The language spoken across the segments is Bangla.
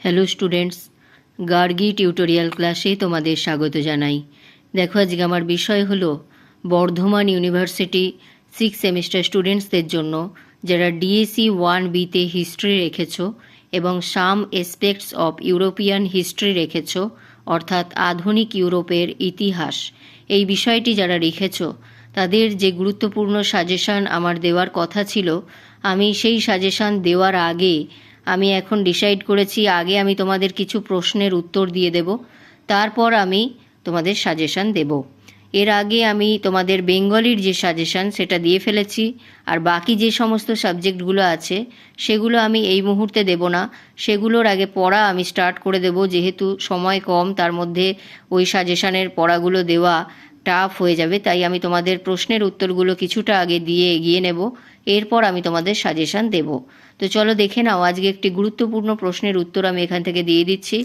হ্যালো স্টুডেন্টস গার্গি টিউটোরিয়াল ক্লাসে তোমাদের স্বাগত জানাই। দেখো, আজকে আমার বিষয় হলো বর্ধমান ইউনিভার্সিটি সিক্স সেমিস্টার স্টুডেন্টসদের জন্য, যারা ডিএসসি ওয়ান বিতে হিস্ট্রি রেখেছো এবং some aspects of European history রেখেছো, অর্থাৎ আধুনিক ইউরোপের ইতিহাস। এই বিষয়টি যারা রেখেছো, তাদের যে গুরুত্বপূর্ণ সাজেশন আমার দেওয়ার কথা ছিল, আমি সেই সাজেশন দেওয়ার আগে আমি এখন ডিসাইড করেছি, আগে আমি তোমাদের কিছু প্রশ্নের উত্তর দিয়ে দেব, তারপর আমি তোমাদের সাজেশন দেব। এর আগে আমি তোমাদের বেঙ্গলির যে সাজেশন সেটা দিয়ে ফেলেছি, আর বাকি যে সমস্ত সাবজেক্টগুলো আছে, সেগুলো আমি এই মুহূর্তে দেব না। সেগুলোর আগে পড়া আমি স্টার্ট করে দেব, যেহেতু সময় কম, তার মধ্যে ওই সাজেশানের পড়াগুলো দেওয়া টাফ হয়ে যাবে, তাই আমি তোমাদের প্রশ্নের উত্তরগুলো কিছুটা আগে দিয়ে এগিয়ে নেব। এরপর আমি তোমাদের সাজেশন দেব। তো চলো দেখে নাও, আজকে একটি গুরুত্বপূর্ণ প্রশ্নের উত্তর আমি এখান থেকে দিয়ে দিচ্ছি।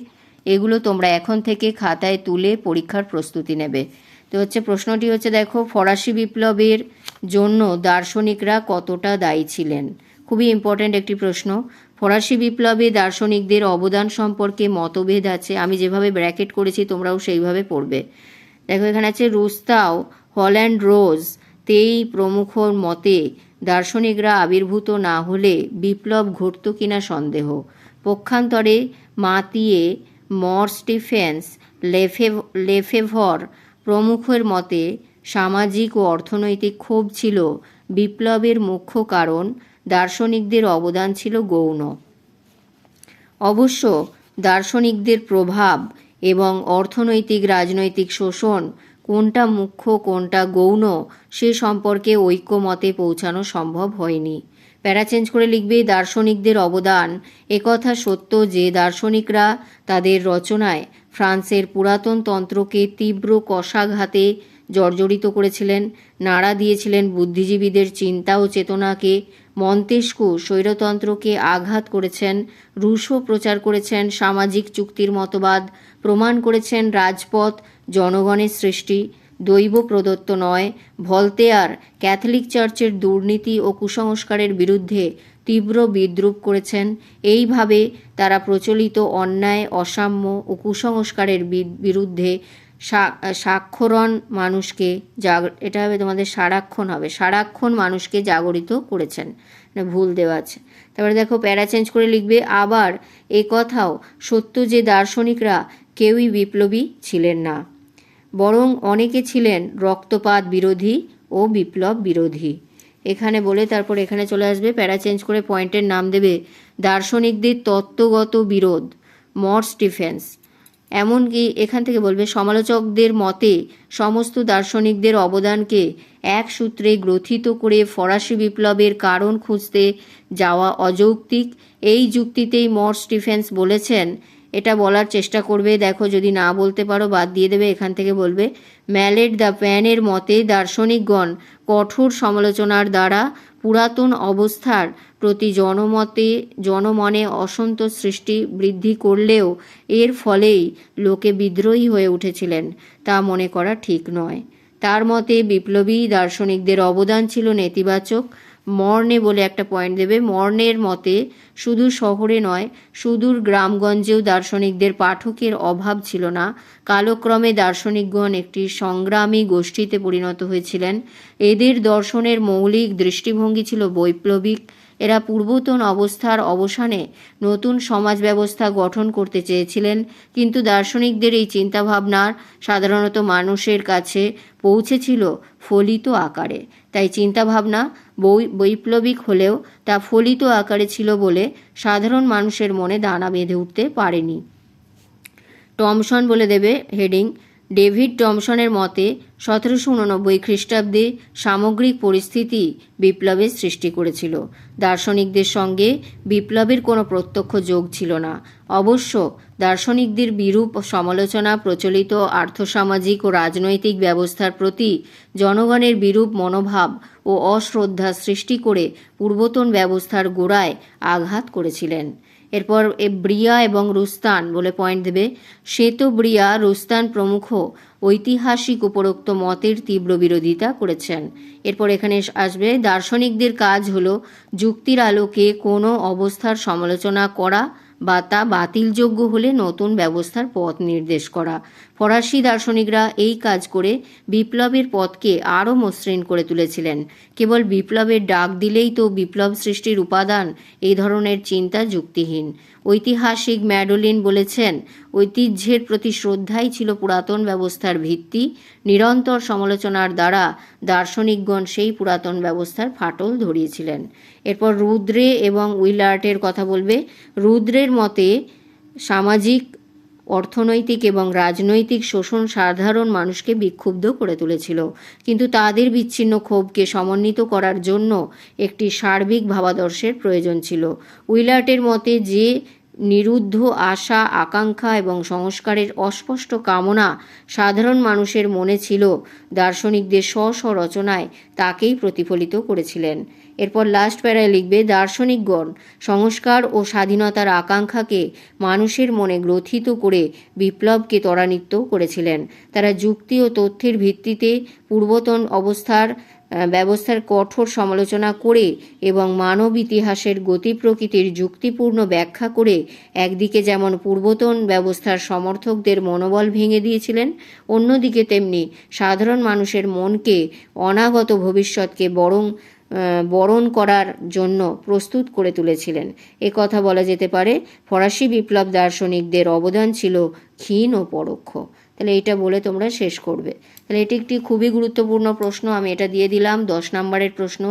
এগুলো তোমরা এখন থেকে খাতায় তুলে পরীক্ষার প্রস্তুতি নেবে। তো হচ্ছে প্রশ্নটি হচ্ছে, দেখো, ফরাসি বিপ্লবের জন্য দার্শনিকরা কতটা দায়ী ছিলেন? খুবই ইম্পর্ট্যান্ট একটি প্রশ্ন। ফরাসি বিপ্লবে দার্শনিকদের অবদান সম্পর্কে মতভেদ আছে। আমি যেভাবে ব্র্যাকেট করেছি, তোমরাও সেইভাবে পড়বে। দেখো, এখানে আছে রুস্তাও, হল্যান্ড রোজ, তেই প্রমুখ মতে, দার্শনিকরা আবির্ভূত না হলে বিপ্লব ঘটত কিনা সন্দেহ। পক্ষান্তরে মাতিয়ে মর স্টিফেন্স, লেফে, লেফেভর প্রমুখের মতে সামাজিক ও অর্থনৈতিক ক্ষোভ ছিল বিপ্লবের মুখ্য কারণ, দার্শনিকদের অবদান ছিল গৌণ। অবশ্য দার্শনিকদের প্রভাব এবং অর্থনৈতিক, রাজনৈতিক শোষণ, কোনটা মুখ্য, কোনটা গৌণ, সে সম্পর্কে ঐক্যমতে পৌঁছানো সম্ভব হয়নি। প্যারা চেঞ্জ করে লিখবে, দার্শনিকদের অবদান একথা সত্য যে দার্শনিকরা তাদের রচনায় ফ্রান্সের পুরাতন তন্ত্রকে তীব্র কষাঘাতে জর্জরিত করেছিলেন, নাড়া দিয়েছিলেন বুদ্ধিজীবীদের চিন্তা ও চেতনাকে মন্তেস্কু স্বৈরতন্ত্রকে আঘাত করেছেন রুশো প্রচার করেছেন, সামাজিক চুক্তির মতবাদ প্রমাণ করেছেন রাজপথ, জনগণের সৃষ্টি, দৈব প্রদত্ত নয়, ভলতেয়ার, ক্যাথলিক চার্চের দুর্নীতি ও কুসংস্কারের বিরুদ্ধে তীব্র বিদ্রুপ করেছেন। এইভাবে তারা প্রচলিত অন্যায়, অসাম্য ও কুসংস্কারের বিরুদ্ধে সাক্ষরণ মানুষকে জাগ, এটা হবে তোমাদের সারাক্ষণ হবে। সারাক্ষণ মানুষকে জাগরিত করেছেন। ভুল দেওয়া আছে। তারপরে দেখো, প্যারা চেঞ্জ করে লিখবে, আবার এ কথাও সত্য যে দার্শনিকরা কেউই বিপ্লবী ছিলেন না। বরং অনেকে ছিলেন রক্তপাত বিরোধী ও বিপ্লব বিরোধী। এখানে বলে তারপর এখানে চলে আসবে, প্যারা চেঞ্জ করে পয়েন্টের নাম দেবে, দার্শনিকদের তত্ত্বগত বিরোধ, মর্স স্টিফেন্স এমনকি এখান থেকে বলবে, সমালোচকদের মতে সমস্ত দার্শনিকদের অবদানকে এক সূত্রে গ্রথিত করে ফরাসি বিপ্লবের কারণ খুঁজতে যাওয়া অযৌক্তিক। এই যুক্তিতেই মর স্টিফেন্স বলেছেন এটা বলার চেষ্টা করবে। দেখো, যদি না বলতে পারো, বাদ দিয়ে দেবে। এখান থেকে বলবে, ম্যালেট দ্য প্যানের মতে দার্শনিকগণ কঠোর সমালোচনার দ্বারা পুরাতন অবস্থার প্রতি জনমতে, জনমনে অসন্তোষ সৃষ্টি বৃদ্ধি করলেও এর ফলেই লোকে বিদ্রোহী হয়ে উঠেছিলেন। তা মনে করা ঠিক নয়। তার মতে, বিপ্লবী দার্শনিকদের অবদান ছিল নেতিবাচক। মর্নে বলে একটা পয়েন্ট দেবে। মর্নের মতে শুধু শহরে নয়, সুদূর গ্রামগঞ্জেও দার্শনিকদের পাঠকের অভাব ছিল না। কালক্রমে দার্শনিকগণ একটি সংগ্রামী গোষ্ঠীতে পরিণত হয়েছিলেন। এদের দর্শনের মৌলিক দৃষ্টিভঙ্গি ছিল বৈপ্লবিক। এরা পূর্বতন অবস্থার অবসানে নতুন সমাজ ব্যবস্থা গঠন করতে চেয়েছিলেন। কিন্তু দার্শনিকদের এই চিন্তাভাবনার সাধারণত মানুষের কাছে পৌঁছেছিল ফলিত আকারে। তাই চিন্তাভাবনা বৈপ্লবিক হলেও তা ফলিত আকারে ছিল বলে সাধারণ মানুষের মনে দানা বেঁধে উঠতে পারেনি। টমসন বলে দেবে, হেডিং ডেভিড টমসনের মতে, সতেরোশো উননব্বই খ্রিস্টাব্দে সামগ্রিক পরিস্থিতি বিপ্লবের সৃষ্টি করেছিল। দার্শনিকদের সঙ্গে বিপ্লবের কোনো প্রত্যক্ষ যোগ ছিল না। অবশ্য দার্শনিকদের বিরূপ সমালোচনা, প্রচলিত আর্থসামাজিক ও রাজনৈতিক ব্যবস্থার প্রতি জনগণের বিরূপ মনোভাব ও অশ্রদ্ধা সৃষ্টি করে পূর্বতন ব্যবস্থার গোড়ায় আঘাত করেছিলেন। এরপর এ ব্রিয়া এবং রুস্তান বলে পয়েন্ট দেবে। শ্বেত ব্রিয়া, রুস্তান প্রমুখ ঐতিহাসিক উপরোক্ত মতের তীব্র বিরোধিতা করেছেন। এরপর এখানে আসবে, দার্শনিকদের কাজ হল যুক্তির আলোকে কোনো অবস্থার সমালোচনা করা বা তা বাতিলযোগ্য হলে নতুন ব্যবস্থার পথ নির্দেশ করা। ফরাসি দার্শনিকরা এই কাজ করে বিপ্লবের পথকে আরও মসৃণ করে তুলেছিলেন। কেবল বিপ্লবের ডাক দিলেই তো বিপ্লব সৃষ্টির উপাদান, এই ধরনের চিন্তা যুক্তিহীন। ঐতিহাসিক ম্যাডোলিন বলেছেন, ঐতিহ্যের প্রতি শ্রদ্ধাই ছিল পুরাতন ব্যবস্থার ভিত্তি। নিরন্তর সমালোচনার দ্বারা দার্শনিকগণ সেই পুরাতন ব্যবস্থার ফাটল ধরিয়েছিলেন। এরপর রুদ্রে এবং উইলার্টের কথা বলবে। রুদ্রের মতে, সামাজিক অর্থনৈতিক এবং রাজনৈতিক শোষণ সাধারণ মানুষকে বিক্ষুব্ধ করে তুলেছিল। কিন্তু তাদের বিচ্ছিন্ন ক্ষোভকে সমন্বিত করার জন্য একটি সার্বিক ভাবাদর্শের প্রয়োজন ছিল। উইলার্টের মতে যে নিরুদ্ধ আশা, আকাঙ্ক্ষা এবং সংস্কারের অস্পষ্ট কামনা সাধারণ মানুষের মনে ছিল। দার্শনিকদের স্ব স্ব রচনায় তাকেই প্রতিফলিত করেছিলেন। এরপর লাস্ট প্যারায় লিখবে, দার্শনিকগণ, সংস্কার ও স্বাধীনতার আকাঙ্ক্ষাকে মানুষের মনে গ্রথিত করে বিপ্লবকে ত্বরান্বিত করেছিলেন। তারা যুক্তি ও তথ্যের ভিত্তিতে পূর্বতন অবস্থার ব্যবস্থার কঠোর সমালোচনা করে এবং মানব ইতিহাসের গতি প্রকৃতির যুক্তিপূর্ণ ব্যাখ্যা করে একদিকে যেমন পূর্বতন ব্যবস্থার সমর্থকদের মনোবল ভেঙে দিয়েছিলেন, অন্যদিকে তেমনি সাধারণ মানুষের মনকে অনাগত ভবিষ্যৎকে বরং বরণ করার জন্য প্রস্তুত করে তুলেছিলেন। এ কথা বলা যেতে পারে, ফরাসি বিপ্লব দার্শনিকদের অবদান ছিল ক্ষীণ ও পরোক্ষ। তাহলে এটা বলে তোমরা শেষ করবে। তাহলে এটি একটি খুবই গুরুত্বপূর্ণ প্রশ্ন, আমি এটা দিয়ে দিলাম, দশ নম্বরের প্রশ্ন।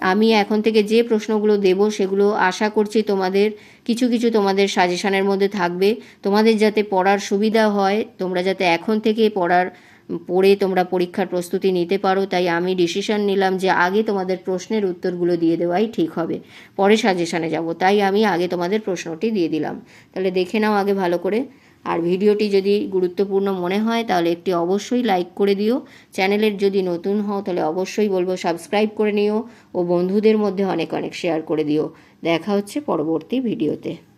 আমি এখন থেকে যে প্রশ্নগুলো দেব সেগুলো আশা করছি তোমাদের, কিছু কিছু তোমাদের সাজেশানের মধ্যে থাকবে। তোমাদের যাতে পড়ার সুবিধা হয়, তোমরা যাতে এখন থেকে পড়ার, পড়ে তোমরা পরীক্ষার প্রস্তুতি নিতে পারো, তাই আমি ডিসিশন নিলাম যে আগে তোমাদের প্রশ্নের উত্তরগুলো দিয়ে দেওয়াই ঠিক হবে। পরে সাজেশানে যাব, তাই আমি আগে তোমাদের প্রশ্নটি দিয়ে দিলাম। তাহলে দেখে নাও আগে ভালো করে। আর ভিডিওটি যদি গুরুত্বপূর্ণ মনে হয়, তাহলে একটি অবশ্যই লাইক করে দিও। চ্যানেলের যদি নতুন হও, তাহলে অবশ্যই বলব সাবস্ক্রাইব করে নিও ও বন্ধুদের মধ্যে অনেক অনেক শেয়ার করে দিও। দেখা হচ্ছে পরবর্তী ভিডিওতে।